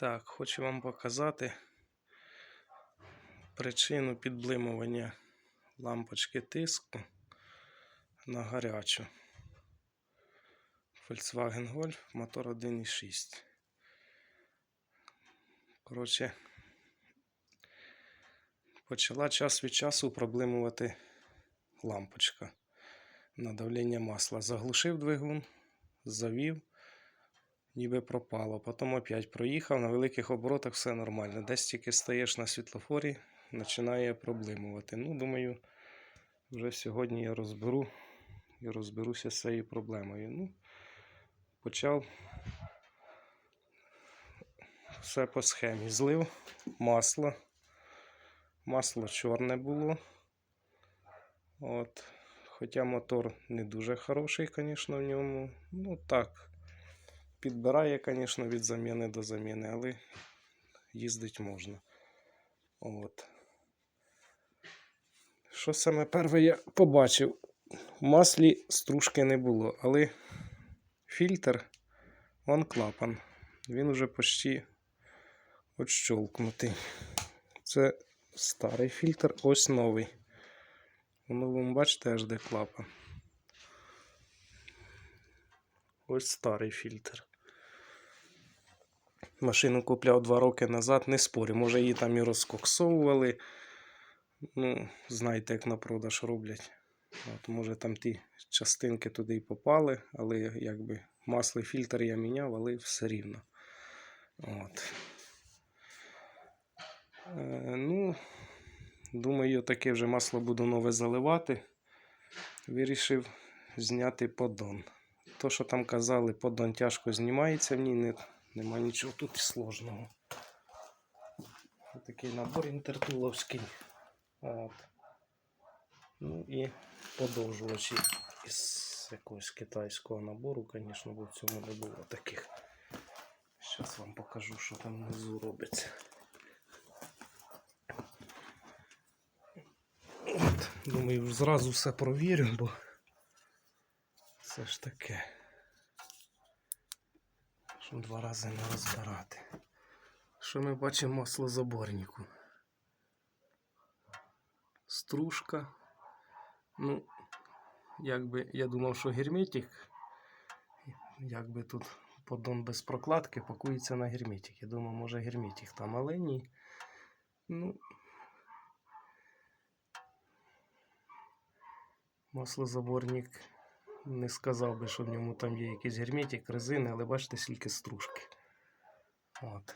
Так, хочу вам показати причину підблимування лампочки тиску на гарячу. Volkswagen Golf, мотор 1.6. Коротше, почала час від часу проблемувати лампочка на давлення масла. Заглушив двигун, завів ніби пропало. Потім опять проїхав, на великих оборотах все нормально. Десь тільки стаєш на світлофорі, починає проблемувати. Ну, думаю, вже сьогодні я розберу і розберуся з цією проблемою. Ну, почав все по схемі. Злив масло. Масло чорне було. От. Хоча мотор не дуже хороший, звісно, в ньому. Ну так, підбирає, звісно, від заміни до заміни, але їздити можна. От. Що саме перше я побачив? В маслі стружки не було, але фільтр, вон клапан. Він уже почти отщолкнутий. Це старий фільтр, ось новий. У новому, бачите, аж де клапан. Ось старий фільтр. Машину купляв два роки назад, не спорю. Може її там і розкоксовували. Ну, знаєте, як на продаж роблять. От, може там ті частинки туди і попали, але якби масло і фільтр я міняв, але все рівно. От. Е, ну, думаю, таке вже масло буду нове заливати. Вирішив зняти поддон. То, що там казали, поддон тяжко знімається в ній, нема нічого тут сложного. Такий набор інтертуловський. От. Ну і подовжувачі із якогось китайського набору, звісно, бо в цьому не було таких. Зараз вам покажу, що там внизу робиться. От, думаю, зразу все провірю, бо це ж таке. Два рази не розбирати. Що ми бачимо маслозаборнику? Стружка. Ну, якби я думав, що герметик, якби тут поддон без прокладки пакується на герметик. Я думав, може герметик там, але ні. Ну, маслозаборник не сказав би, що в ньому там є якийсь герметик, резини, але бачите, скільки стружки. От.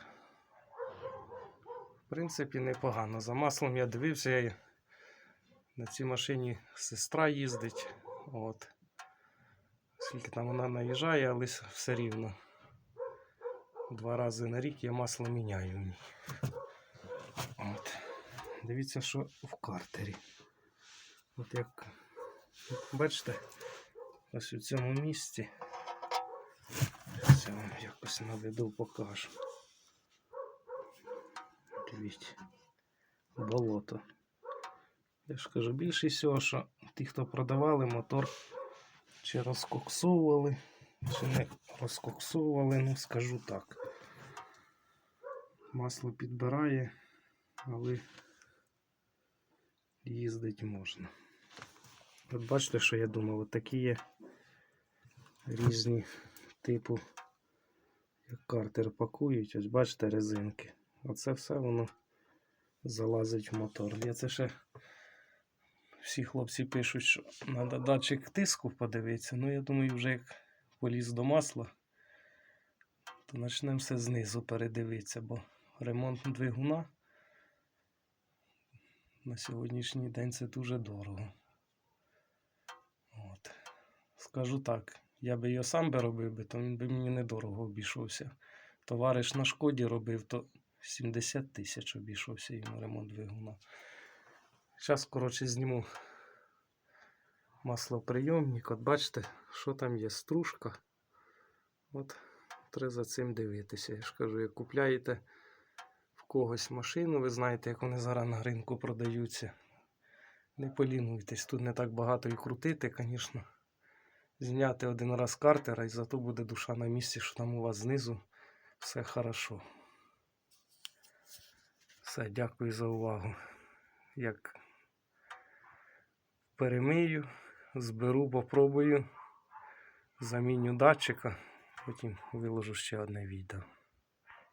В принципі, непогано. За маслом я дивився, я на цій машині сестра їздить. От. Скільки там вона наїжджає, але все рівно. Два рази на рік я масло міняю. От. Дивіться, що в картері. От як бачите, ось у цьому місці. Я вам якось наведу, покажу. Дивіться. Болото. Я ж кажу, більшість всього, що ті, хто продавали мотор, чи розкоксовували, чи не розкоксовували, ну скажу так. Масло підбирає, але їздить можна. От бачите, що я думав, от такі є різні типу, як картер пакують, ось бачите резинки. Оце все воно залазить в мотор. Я це ще всі хлопці пишуть, що треба датчик тиску подивитися. Ну, я думаю, вже як поліз до масла, то почнемо все знизу передивитися, бо ремонт двигуна на сьогоднішній день це дуже дорого. От. Скажу так, я би його сам би робив, би, то він би мені недорого обійшовся. Товариш на шкоді робив, то 70 тисяч обійшовся йому ремонт двигуна. Зараз, коротше, зніму маслоприйомник. От бачите, що там є стружка. От треба за цим дивитися. Я ж кажу, як купляєте в когось машину, ви знаєте, як вони зараз на ринку продаються. Не полінуйтесь, тут не так багато і крутити, звісно. Зняти один раз картера і зато буде душа на місці, що там у вас знизу все хорошо. Все, дякую за увагу. Як перемию, зберу, попробую, заміню датчика, потім виложу ще одне відео.